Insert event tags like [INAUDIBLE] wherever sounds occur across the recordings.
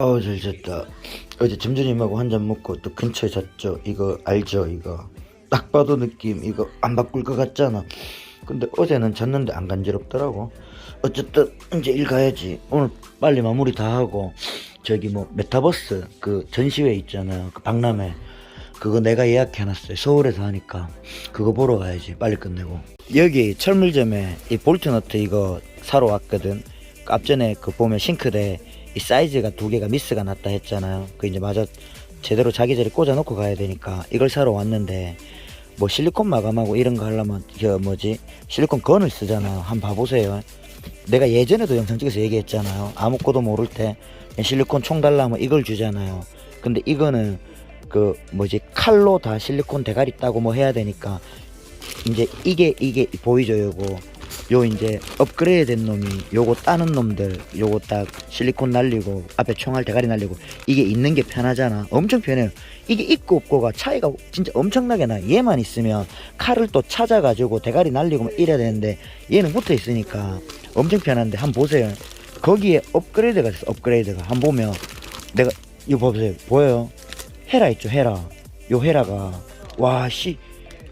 어우 잘 잤다. 어제 점주님하고 한 잔 먹고 또 근처에 잤죠. 이거 알죠 이거? 딱 봐도 느낌. 이거 안 바꿀 것 같잖아. 근데 어제는 잤는데 안 간지럽더라고. 어쨌든 이제 일 가야지. 오늘 빨리 마무리 다 하고 저기 뭐 메타버스 그 전시회 있잖아요. 그 박람회. 그거 내가 예약해놨어요. 서울에서 하니까. 그거 보러 가야지. 빨리 끝내고. 여기 철물점에 이 볼트너트 이거 사러 왔거든. 그 앞전에 그 보면 싱크대 이 사이즈가 두 개가 미스가 났다 했잖아요. 그 이제 마저 제대로 자기 자리 꽂아 놓고 가야 되니까 이걸 사러 왔는데 뭐 실리콘 마감하고 이런 거 하려면 저 뭐지? 실리콘 건을 쓰잖아요. 한번 봐보세요. 내가 예전에도 영상 찍어서 얘기했잖아요. 아무것도 모를 때 실리콘 총 달라면 이걸 주잖아요. 근데 이거는 그 뭐지? 칼로 다 실리콘 대가리 따고 뭐 해야 되니까 이제 이게 이게 보이죠 요거 요 이제 업그레이드 된 놈이 요거 따는 놈들 요거 딱 실리콘 날리고 앞에 총알 대가리 날리고 이게 있는 게 편하잖아. 엄청 편해요. 이게 있고 없고가 차이가 진짜 엄청나게 나 얘만 있으면 칼을 또 찾아가지고 대가리 날리고 막 이래야 되는데 얘는 붙어 있으니까 엄청 편한데 한번 보세요. 거기에 업그레이드가 됐어 업그레이드가. 한번 보면 내가 이거 보세요. 보여요? 헤라 있죠 헤라. 요 헤라가 와 씨.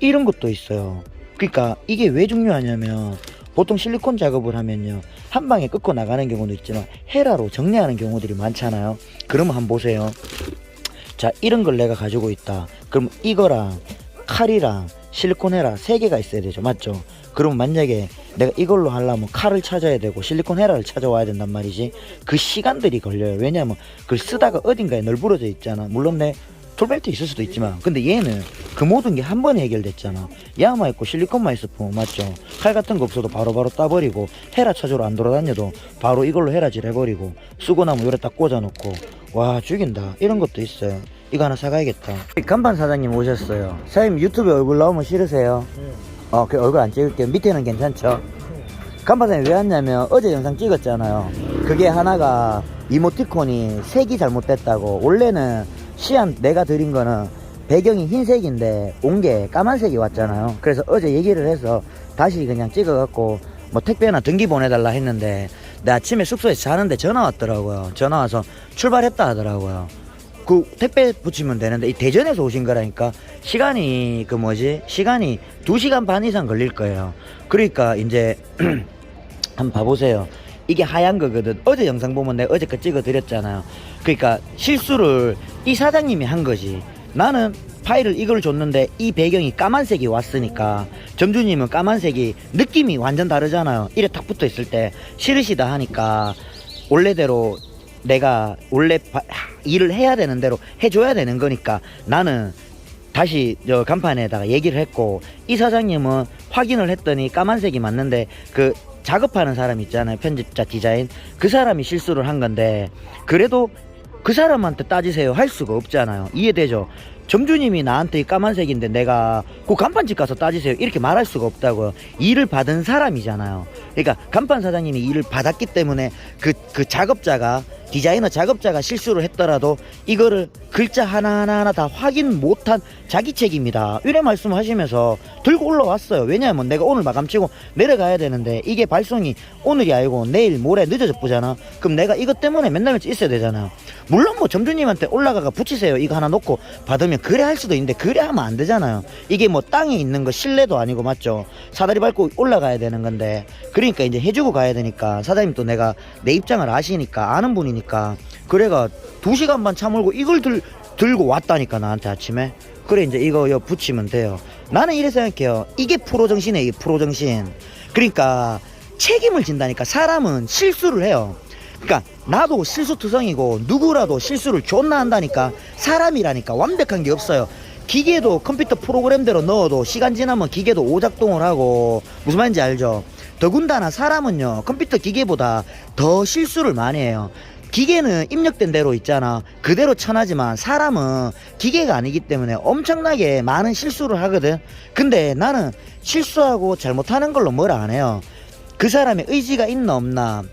이런 것도 있어요. 그러니까 이게 왜 중요하냐면 보통 실리콘 작업을 하면요 한 방에 끊고 나가는 경우도 있지만 헤라로 정리하는 경우들이 많잖아요. 그러면 한번 보세요. 자 이런 걸 내가 가지고 있다. 그럼 이거랑 칼이랑 실리콘 헤라 세 개가 있어야 되죠. 맞죠? 그럼 만약에 내가 이걸로 하려면 칼을 찾아야 되고 실리콘 헤라를 찾아와야 된단 말이지. 그 시간들이 걸려요. 왜냐면 그걸 쓰다가 어딘가에 널브러져 있잖아. 물론 내 톨벨트 있을 수도 있지만 근데 얘는 그 모든 게 한 번에 해결됐잖아. 야마 있고 실리콘만 있었고 맞죠? 칼 같은 거 없어도 바로바로 따버리고 헤라 찾으러 안 돌아다녀도 바로 이걸로 헤라질 해버리고 쓰고 나면 요래 딱 꽂아놓고 와 죽인다. 이런 것도 있어요. 이거 하나 사가야겠다. 간판 사장님 오셨어요. 사장님 유튜브에 얼굴 나오면 싫으세요? 어, 그 얼굴 안 찍을게요. 밑에는 괜찮죠? 간판 사장님 왜 왔냐면 어제 영상 찍었잖아요. 그게 하나가 이모티콘이 색이 잘못됐다고. 원래는 시안 내가 드린 거는 배경이 흰색인데 온 게 까만색이 왔잖아요. 그래서 어제 얘기를 해서 다시 그냥 찍어갖고 뭐 택배나 등기 보내달라 했는데 내 아침에 숙소에서 자는데 전화 왔더라고요. 전화 와서 출발했다 하더라고요. 그 택배 붙이면 되는데 이 대전에서 오신 거라니까 시간이 그 뭐지 시간이 2시간 반 이상 걸릴 거예요. 그러니까 이제 [CLEARS THROAT] 한번 봐보세요. 이게 하얀 거거든. 어제 영상 보면 내가 어제 거 찍어 드렸잖아요. 그러니까 실수를 이 사장님이 한 거지. 나는 파일을 이걸 줬는데 이 배경이 까만색이 왔으니까 점주님은 까만색이 느낌이 완전 다르잖아요. 이래 탁 붙어 있을 때 싫으시다 하니까 원래대로 내가 원래 바- 일을 해야 되는 대로 해줘야 되는 거니까 나는 다시 저 간판에다가 얘기를 했고 이 사장님은 확인을 했더니 까만색이 맞는데 그 작업하는 사람 있잖아요 편집자 디자인 그 사람이 실수를 한 건데 그래도 그 사람한테 따지세요. 할 수가 없잖아요. 이해되죠? 점주님이 나한테 이 까만색인데 내가 그 간판집 가서 따지세요. 이렇게 말할 수가 없다고요. 일을 받은 사람이잖아요. 그러니까 간판 사장님이 일을 받았기 때문에 그, 그 작업자가 디자이너 작업자가 실수를 했더라도 이거를 글자 하나하나 다 확인 못한 자기 책임이다. 이래 말씀하시면서 들고 올라왔어요. 왜냐하면 내가 오늘 마감치고 내려가야 되는데 이게 발송이 오늘이 아니고 내일 모레 늦어져 보잖아. 그럼 내가 이것 때문에 맨날 있어야 되잖아. 물론 뭐 점주님한테 올라가가 붙이세요. 이거 하나 놓고 받으면 그래 할 수도 있는데 그래 하면 안 되잖아요. 이게 뭐 땅에 있는 거 실내도 아니고 맞죠? 사다리 밟고 올라가야 되는 건데 그러니까 이제 해주고 가야 되니까 사장님 또 내가 내 입장을 아시니까 아는 분이 니까. 그래가 두 시간 반 참을고 이걸 들, 들고 왔다니까 나한테 아침에. 그래 이제 이거 여 붙이면 돼요. 나는 이래 생각해요. 이게 프로 정신이에요 이 프로 정신. 그러니까 책임을 진다니까 사람은 실수를 해요. 그러니까 나도 실수투성이고 누구라도 실수를 존나 한다니까 사람이라니까 완벽한 게 없어요. 기계도 컴퓨터 프로그램대로 넣어도 시간 지나면 기계도 오작동을 하고 무슨 말인지 알죠? 더군다나 사람은요 컴퓨터 기계보다 더 실수를 많이 해요 기계는 입력된 대로 있잖아. 그대로 천하지만 사람은 기계가 아니기 때문에 엄청나게 많은 실수를 하거든. 근데 나는 실수하고 잘못하는 걸로 뭐라 안 해요. 그 사람의 의지가 있나 없나.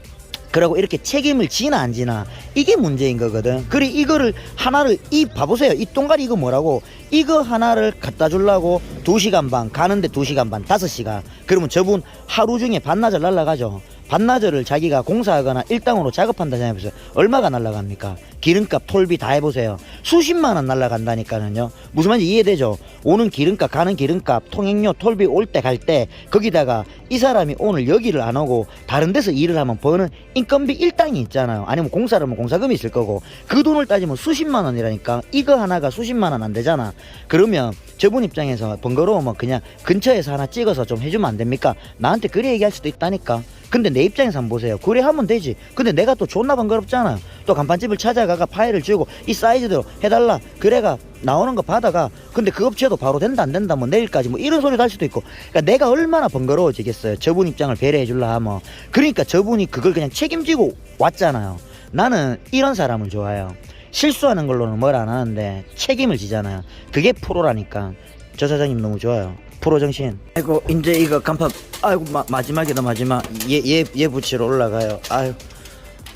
그러고 이렇게 책임을 지나 안 지나. 이게 문제인 거거든. 그리 이거를 하나를 이 봐보세요. 이 동가리 이거 뭐라고? 이거 하나를 갖다 주려고 두 시간 반 가는데 두 시간 반 다섯 시간. 그러면 저분 하루 중에 반나절 날라가죠 반나절을 자기가 공사하거나 일당으로 작업한다 생각해보세요. 얼마가 날라갑니까? 기름값 톨비 다 해보세요. 수십만 원 날라간다니까는요. 무슨 말인지 이해되죠? 오는 기름값 가는 기름값 통행료 톨비 올 때 갈때 거기다가 이 사람이 오늘 여기를 안 오고 다른 데서 일을 하면 버는 인건비 일당이 있잖아요. 아니면 공사를 하면 공사금이 있을 거고 그 돈을 따지면 수십만 원이라니까. 이거 하나가 수십만 원 안 되잖아. 그러면 저분 입장에서 번거로우면 그냥 근처에서 하나 찍어서 좀 해주면 안 됩니까? 나한테 그래 얘기할 수도 있다니까. 근데 내 입장에서 한번 보세요. 그래 하면 되지. 근데 내가 또 존나 번거롭잖아. 또 간판집을 찾아가가 파일을 주고 이 사이즈대로 해달라. 그래가 나오는 거 받아가 근데 그 업체도 바로 된다 안 된다 뭐 내일까지 뭐 이런 소리도 할 수도 있고. 그러니까 내가 얼마나 번거로워지겠어요. 저분 입장을 배려해 줄라 하면. 그러니까 저분이 그걸 그냥 책임지고 왔잖아요. 나는 이런 사람을 좋아해요 실수하는 걸로는 뭘 안 하는데 책임을 지잖아요. 그게 프로라니까. 저 사장님 너무 좋아요. 프로 정신. 아이고 이제 이거 간판 아이고 마, 마지막이다 마지막. 얘얘얘 얘 붙이러 올라가요. 아유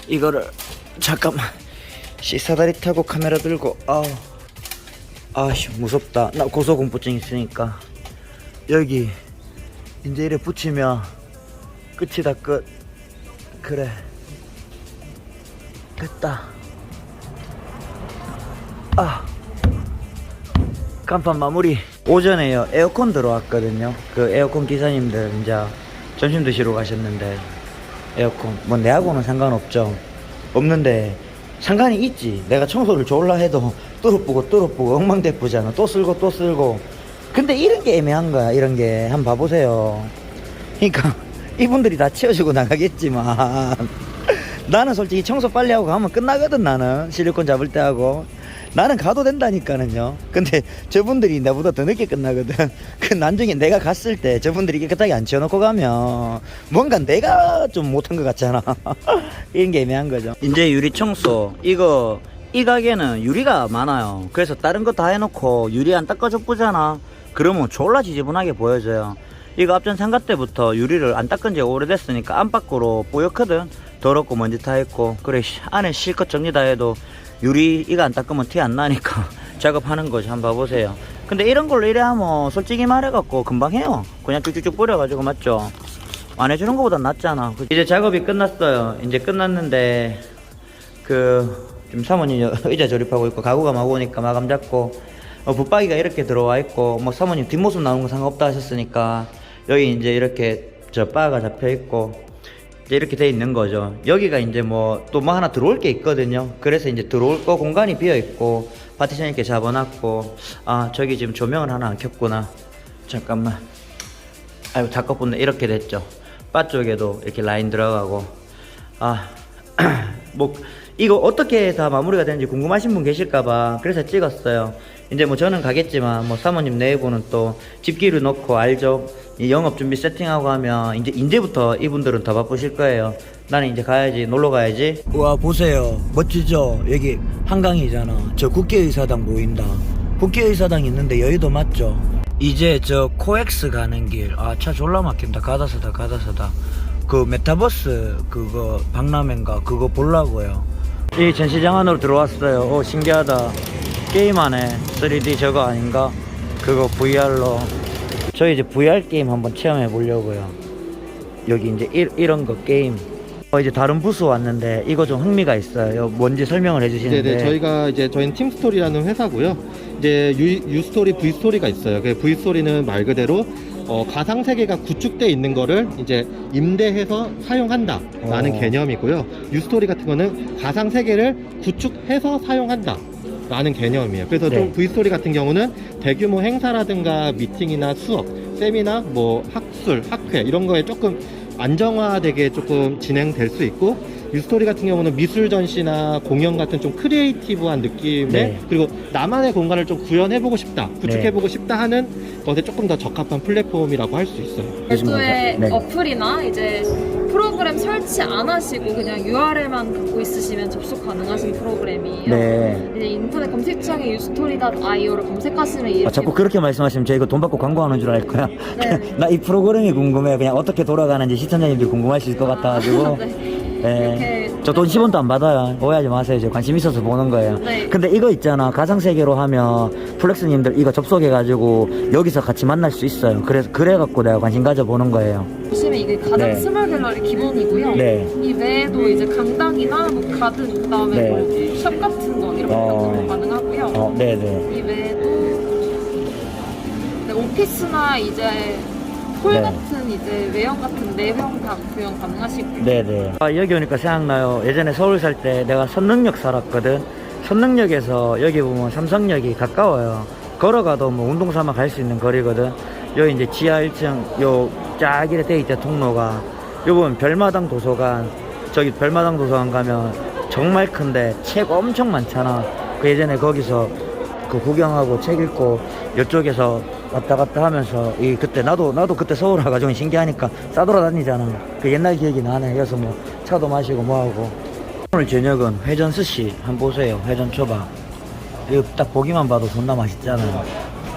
이거를 잠깐만. 시사다리 타고 카메라 들고 아우. 아씨 무섭다. 나 고소공포증 있으니까. 여기 이제 이래 붙이면 끝이다 끝. 그래. 됐다 아 간판 마무리. 오전에요. 에어컨 들어왔거든요. 그 에어컨 기사님들 이제 점심 드시러 가셨는데 에어컨. 뭐 내하고는 상관없죠. 없는데 상관이 있지. 내가 청소를 졸라 해도 뚫어보고 뚫어보고 엉망대꾸잖아. 또 쓸고 또 쓸고. 근데 이런 게 애매한 거야. 이런 게. 한번 봐보세요. 그러니까 [LAUGHS] 이분들이 다 치워주고 나가겠지만. [LAUGHS] 나는 솔직히 청소 빨리 하고 가면 끝나거든 나는. 실리콘 잡을 때 하고 나는 가도 된다니까는요. 근데 저분들이 나보다 더 늦게 끝나거든. [LAUGHS] 그 나중에 내가 갔을 때 저분들이 깨끗하게 안 치워놓고 가면 뭔가 내가 좀 못한 것 같잖아? [LAUGHS] 이런 게 애매한 거죠. 이제 유리 청소 이거 이 가게는 유리가 많아요. 그래서 다른 거 다 해놓고 유리 안 닦아줘 보잖아. 그러면 졸라 지저분하게 보여져요. 이거 앞전 상가 때부터 유리를 안 닦은 지 오래됐으니까 안팎으로 뽀얗거든. 더럽고 먼지 타 있고. 그래 씨, 안에 실컷 정리 다 해도 유리 이거 안 닦으면 티 안 나니까 [LAUGHS] 작업하는 거지. 한번 봐보세요. 근데 이런 걸로 이래 하면 솔직히 말해갖고 금방 해요. 그냥 쭉쭉쭉 뿌려가지고 맞죠? 안 해주는 것보다 낫잖아. 이제 작업이 끝났어요. 이제 끝났는데 그 지금 사모님 [LAUGHS] 의자 조립하고 있고 가구가 막 오니까 마감 잡고 어, 붙박이가 이렇게 들어와 있고 뭐 사모님 뒷모습 나오는 거 상관없다 하셨으니까 여기 이제 이렇게 저 바가 잡혀 있고 이렇게 돼 있는 거죠. 여기가 이제 뭐 또 뭐 하나 들어올 게 있거든요. 그래서 이제 들어올 거 공간이 비어 있고 파티션 이렇게 잡아놨고 아 저기 지금 조명을 하나 안 켰구나. 잠깐만. 아이고 작업분데 이렇게 됐죠. 바 쪽에도 이렇게 라인 들어가고. 아 [CLEARS THROAT] 뭐 이거 어떻게 다 마무리가 되는지 궁금하신 분 계실까봐 그래서 찍었어요. 이제 뭐 저는 가겠지만 뭐 사모님 내부는 또 집기를 놓고 알죠. 이 영업 준비 세팅하고 하면 이제 이제부터 이분들은 더 바쁘실 거예요. 나는 이제 가야지 놀러 가야지. 와 보세요 멋지죠 여기 한강이잖아. 저 국회의사당 보인다. 국회의사당 있는데 여의도 맞죠? 이제 저 코엑스 가는 길 아 차 졸라 막힌다 가다서다 가다서다 그 메타버스 그거 박람회인가 그거 보려고요 이 전시장 안으로 들어왔어요 오 신기하다 게임 안에 3D 저거 아닌가 그거 VR로 저희 이제 VR 게임 한번 체험해 보려고요 여기 이제 이, 이런 거 게임 어, 이제 다른 부스 왔는데 이거 좀 흥미가 있어요 뭔지 설명을 해주시는데 네네 저희가 이제 저희는 팀스토리라는 회사고요. 이제 유, 유스토리, V스토리가 있어요. 그 V스토리는 말 그대로 어, 가상 세계가 구축돼 있는 거를 이제 임대해서 사용한다라는 어. 개념이고요. 유스토리 같은 거는 가상 세계를 구축해서 사용한다. 라는 개념이에요. 그래서 네. 좀 V스토리 같은 경우는 대규모 행사라든가 미팅이나 수업, 세미나, 뭐 학술, 학회 이런 거에 조금 안정화되게 조금 진행될 수 있고 유스토리 같은 경우는 미술 전시나 공연 같은 좀 크리에이티브한 느낌의 네. 그리고 나만의 공간을 좀 구현해보고 싶다, 네. 구축해보고 싶다 하는 것에 조금 더 적합한 플랫폼이라고 할 수 있어요. 애초에 네. 어플이나 이제 프로그램 설치 안 하시고 그냥 URL만 갖고 있으시면 접속 가능하신 프로그램이에요. 네 이제 인터넷 검색창에 유스토리.io를 검색하시면 이렇게 아, 자꾸 그렇게 말씀하시면 저 이거 돈 받고 광고하는 줄 알 거야. 네. [LAUGHS] 나 이 프로그램이 궁금해. 그냥 어떻게 돌아가는지 시청자님들이 궁금하실 것 같아가지고. [LAUGHS] 네. 예. 이렇게 저돈 10원도 안 받아요. 오해하지 마세요. 저 관심 있어서 보는 거예요. 네. 근데 이거 있잖아. 가상세계로 하면 플렉스님들 이거 접속해가지고 여기서 같이 만날 수 있어요. 그래서, 그래갖고 내가 관심 가져보는 거예요. 보시면 이게 가장 네. 스몰 갤러리 기본이고요. 네. 이 외에도 이제 강당이나 뭐 가든 그다음에 네. 뭐샵 같은 네네. 이 외에도 네, 오피스나 이제 홀 네. 같은 이제 외형 같은 내형 다 구형 가능하시고 네네. 아, 여기 오니까 생각나요. 예전에 서울 살 때 내가 선릉역 살았거든. 선릉역에서 여기 보면 삼성역이 가까워요. 걸어가도 뭐 운동 삼아 갈 수 있는 거리거든. 여기 이제 지하 1층 요쫙 이렇게 돼 있대 통로가. 요 보면 별마당 도서관. 저기 별마당 도서관 가면 정말 큰데 책 엄청 많잖아. 그 예전에 거기서 그 구경하고 책 읽고 이쪽에서 왔다 갔다 하면서 이 그때 나도 나도 그때 서울 와가지고 신기하니까 싸돌아다니잖아. 그 옛날 기억이 나네. 그래서 뭐 차도 마시고 뭐하고. 오늘 저녁은 회전 스시 한번 보세요. 회전 초밥. 이거 딱 보기만 봐도 존나 맛있잖아.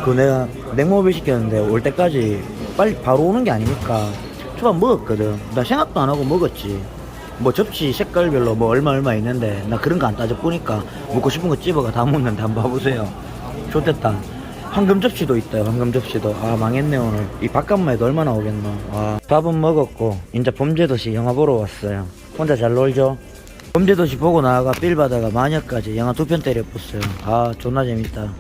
그 내가 냉모빌 시켰는데 올 때까지 빨리 바로 오는 게 아니니까 초밥 먹었거든. 나 생각도 안 하고 먹었지. 뭐 접시 색깔별로 뭐 얼마 얼마 있는데 나 그런 거 안 따져 보니까 먹고 싶은 거 집어가 다 먹는데 한번 봐보세요. 좋됐다 황금 접시도 있다 황금 접시도. 아 망했네 오늘. 이 바깥만 해도 얼마나 오겠노. 아 밥은 먹었고 이제 범죄도시 영화 보러 왔어요. 혼자 잘 놀죠? 범죄도시 보고 나가 빌 받아가 마녀까지 영화 두 편 때려 봤어요. 아 존나 재밌다